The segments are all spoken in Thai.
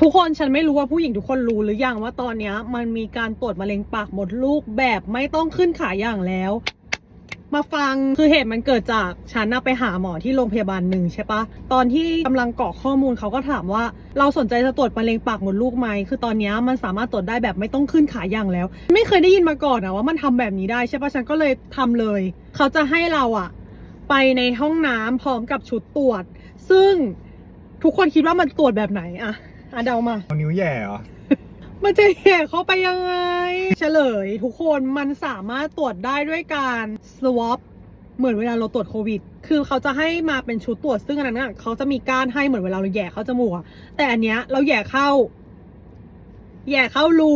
ทุกคนฉันไม่รู้ว่าผู้หญิงทุกคนรู้หรือยังว่าตอนนี้มันมีการตรวจมะเร็งปากมดลูกแบบไม่ต้องขึ้นขาอย่างแล้ว มาฟังคือเหตุมันเกิดจากฉันน่ะไปหาหมอที่โรงพยาบาลหนึ่งใช่ปะตอนที่กำลังกรอกข้อมูลเขาก็ถามว่า เราสนใจจะตรวจมะเร็งปากมดลูกไหมคือตอนนี้มันสามารถตรวจได้แบบไม่ต้องขึ้นขาอย่างแล้ว ไม่เคยได้ยินมาก่อนอะว่ามันทำแบบนี้ได้ใช่ปะฉันก็เลยทำเลย เขาจะให้เราอะไปในห้องน้ำพร้อมกับชุดตรวจ ซึ่งทุกคนคิดว่ามันตรวจแบบไหนอะ อะเดามา เอานิ้วแหย่เหรอ มันจะแห่เข้าไปยังไง เฉลย ทุกคนมันสามารถตรวจได้ด้วยการ swab เหมือนเวลาเราตรวจโควิด คือเขาจะให้มาเป็นชุดตรวจซึ่งอันนั้นน่ะเขาจะมีก้านให้เหมือนเวลาเราแหย่เข้าจมูกอะแต่อันเนี้ยเราแหย่เข้าแหย่เข้ารู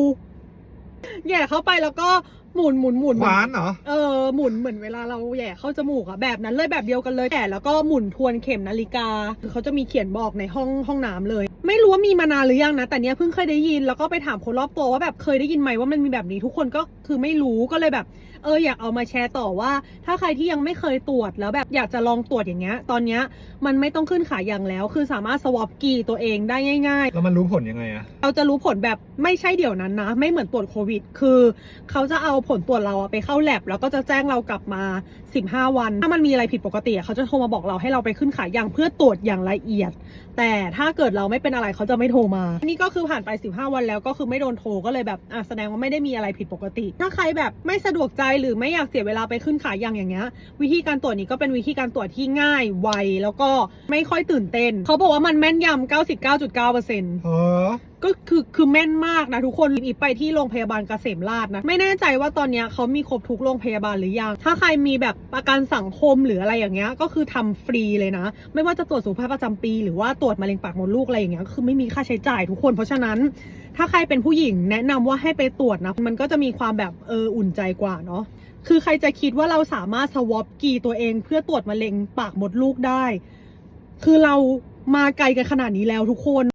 แหย่เข้าไปแล้วก็หมุนหมุนหมุนขวานเหรอ เออหมุนเหมือนเวลาเราแหย่เข้าจมูกอะแบบนั้นเลยแบบเดียวกันเลยแต่แล้วก็หมุนทวนเข็มนาฬิกาคือเขาจะมีเขียนบอกในห้องห้องน้ำเลยไม่ รู้ว่ามีมานานหรือยังนะ แต่เนี้ยเพิ่งเคยได้ยินแล้วก็ไปถามคนรอบตัวว่าแบบเคยได้ยินไหมว่ามันมีแบบนี้ทุกคนก็คือไม่รู้ก็เลยแบบ เอออยากเอามาแชร์ต่อว่า ถ้าใครที่ยังไม่เคยตรวจแล้วแบบอยากจะลองตรวจอย่างเงี้ย ตอนเนี้ยมันไม่ต้องขึ้นขาอย่างแล้ว คือสามารถสวอปกีตัวเองได้ง่ายๆแล้วมันรู้ผลยังไงอะเราจะรู้ผลแบบไม่ใช่เดี๋ยวนั้นนะ ไม่เหมือนตรวจโควิด คือเขาจะเอาผลตรวจเราอะไปเข้าแลบแล้วก็จะแจ้งเรากลับมา 15 วัน ถ้ามันมีอะไรผิดปกติอะเขาจะโทรมาบอกเราให้เราไปขึ้นขายอย่างเพื่อตรวจอย่างละเอียด แต่ถ้าเกิดเราไม่เป็นอะไรเขาจะไม่โทรมา นี่ก็คือผ่านไป 15 วันแล้วก็คือไม่โดนโทรก็เลยแบบอะแสดงว่าไม่ได้มีอะไรผิดปกติ ถ้าใครแบบไม่สะดวกใจหรือไม่อยากเสียเวลาไปขึ้นขายอย่างอย่างเงี้ย วิธีการตรวจนี้ก็เป็นวิธีการตรวจที่ง่ายไวแล้วก็ไม่ค่อยตื่นเต้น เขาบอกว่ามันแม่นยำ99.9%เออ ก็คือคือแม่นมากนะทุกคนอีฟไปที่โรงพยาบาลเกษมราชนะ ไม่แน่ใจว่าตอนนี้เขามีครบทุกโรงพยาบาลหรือยัง ถ้าใครมีแบบประกันสังคมหรืออะไรอย่างเงี้ยก็คือทำฟรีเลยนะ ไม่ว่าจะตรวจสุขภาพประจำปี หรือว่าตรวจมะเร็งปากมดลูกอะไรอย่างเงี้ยคือไม่มีค่าใช้จ่ายทุกคน เพราะฉะนั้น ถ้าใครเป็นผู้หญิงแนะนำว่าให้ไปตรวจนะมันก็จะมีความแบบเอออุ่นใจกว่าเนาะคือใครจะคิดว่าเราสามารถสวอปกีตัวเอง เพื่อตรวจมะเร็งปากมดลูกได้ คือเรามาไกลกันขนาดนี้แล้วทุกคน